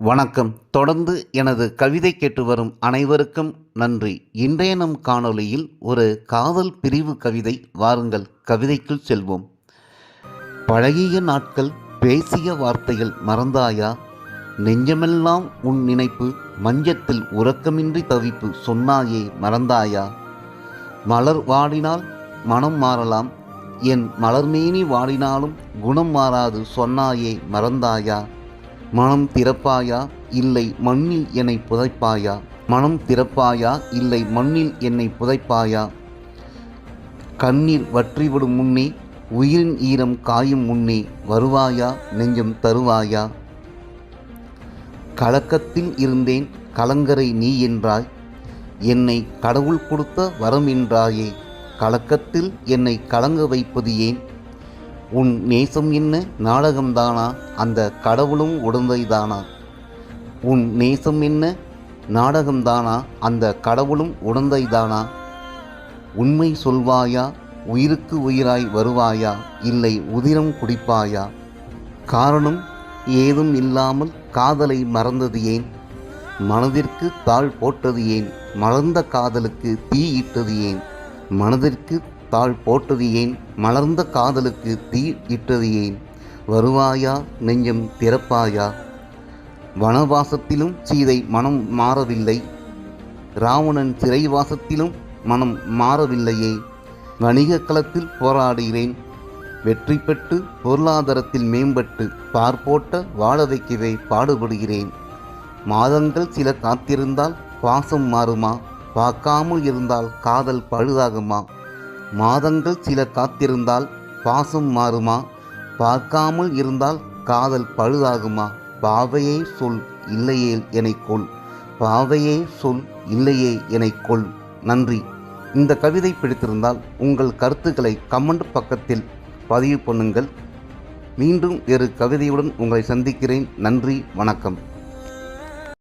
வணக்கம். தொடர்ந்து எனது கவிதை கேட்டு வரும் அனைவருக்கும் நன்றி. இன்றைய நம் காணொளியில் ஒரு காதல் பிரிவு கவிதை வாருங்கள். கவிதைக்குள் செல்வோம். பழகிய நாட்கள் பேசிய வார்த்தைகள் மறந்தாயா? நெஞ்சமெல்லாம் உன் நினைப்பு மஞ்சத்தில் உறக்கமின்றி தவிப்பு சொன்னாயே மறந்தாயா? மலர் வாடினால் மனம் மாறலாம். என் மலர்மேனி வாடினாலும் குணம் மாறாது சொன்னாயே மறந்தாயா? மனம் திறப்பாயா? இல்லை மண்ணில் என்னை புதைப்பாயா? மனம் திறப்பாயா? இல்லை மண்ணில் என்னை புதைப்பாயா? கண்ணீர் வற்றிவிடும் முன்னே உயிரின் ஈரம் காயும் முன்னே வருவாயா? நெஞ்சம் தருவாயா? கலக்கத்தில் இருந்தேன் கலங்கரை நீ என்றாய். என்னை கடவுள் கொடுத்த வரம் என்றாயே. கலக்கத்தில் என்னை கலங்க வைப்பது ஏன்? உன் நேசம் என்ன? நாடகம்தானா? அந்த கடவுளும் உடந்தைதானா? உன் நேசம் என்ன? நாடகம்தானா? அந்த கடவுளும் உடந்தைதானா? உண்மை சொல்வாயா? உயிருக்கு உயிராய் வருவாயா? இல்லை உதிரம் குடிப்பாயா? காரணம் ஏதும் இல்லாமல் காதலை மறந்தது ஏன்? மனதிற்கு தாழ் போட்டது ஏன்? மறந்த காதலுக்கு தீயிட்டது ஏன்? மனதிற்கு தாழ் போட்டது ஏன் மலர்ந்த காதலுக்கு தீ இட்டது ஏன் வருவாயா நெஞ்சம் திறப்பாயா? வனவாசத்திலும் சீதை மனம் மாறவில்லை. ராவணன் சிறைவாசத்திலும் மனம் மாறவில்லையே. வணிக களத்தில் போராடுகிறேன். வெற்றி பெற்று பொருளாதாரத்தில் மேம்பட்டு பார்ப்போட்ட வாழ வைக்கவே பாடுபடுகிறேன். மாதங்கள் சில காத்திருந்தால் பாசம் மாறுமா? பார்க்காமல் இருந்தால் காதல் பழுதாகுமா? மாதங்கள் சில காத்திருந்தால் பாசம் மாறுமா? பார்க்காமல் இருந்தால் காதல் பழுதாகுமா? பாவையே சொல் இல்லையே எனை கொள் பாவையே சொல் இல்லையே எனை கொள் நன்றி. இந்த கவிதை பிடித்திருந்தால் உங்கள் கருத்துக்களை கமெண்ட் பக்கத்தில் பதிவு பண்ணுங்கள். மீண்டும் வேறு கவிதையுடன் உங்களை சந்திக்கிறேன். நன்றி. வணக்கம்.